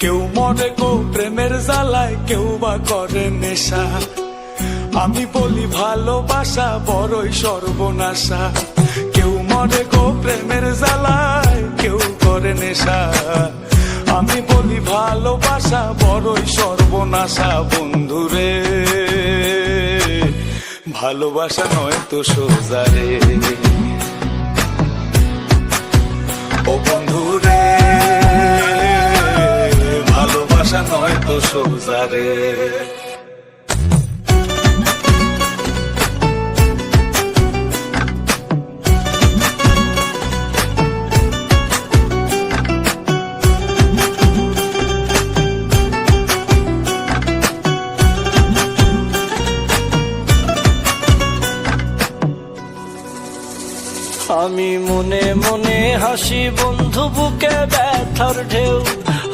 কেউ মরে গো প্রেমের জ্বালায়, কেউ বা করে নেশা। আমি বলি ভালোবাসা বড়ই সর্বনাশা। কেউ মরে গো প্রেমের জ্বালায়, কেউ করে নেশা। আমি বলি ভালোবাসা বড়ই সর্বনাশা, বন্ধুরে। ভালোবাসা নয় তো সোজা রে। ভালোবাসা নয় তো সোজা আমি মনে মনে হাসি বন্ধু বুকে ব্যথার ঢেউ।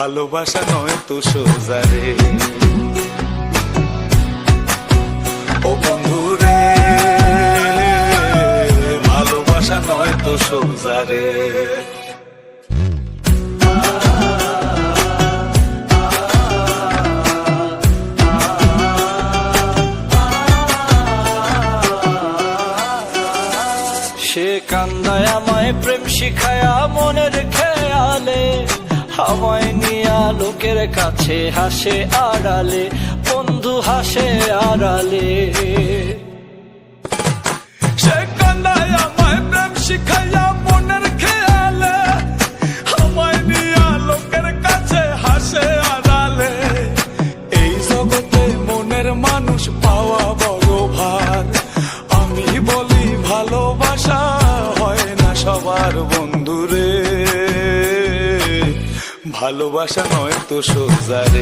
ভালোবাসা নয় তো সোজা রে। ও বন্ধু রে, ভালোবাসা নয় তো সোজা রে। সে কান্দায় আমায় প্রেম শিখায়া মনের খেয়ালে আমায় নিয়া লোকের কাছে হাসে আড়ালে বন্ধু হাসে আড়ালে। ভালোবাসা নয় তো সোজা রে।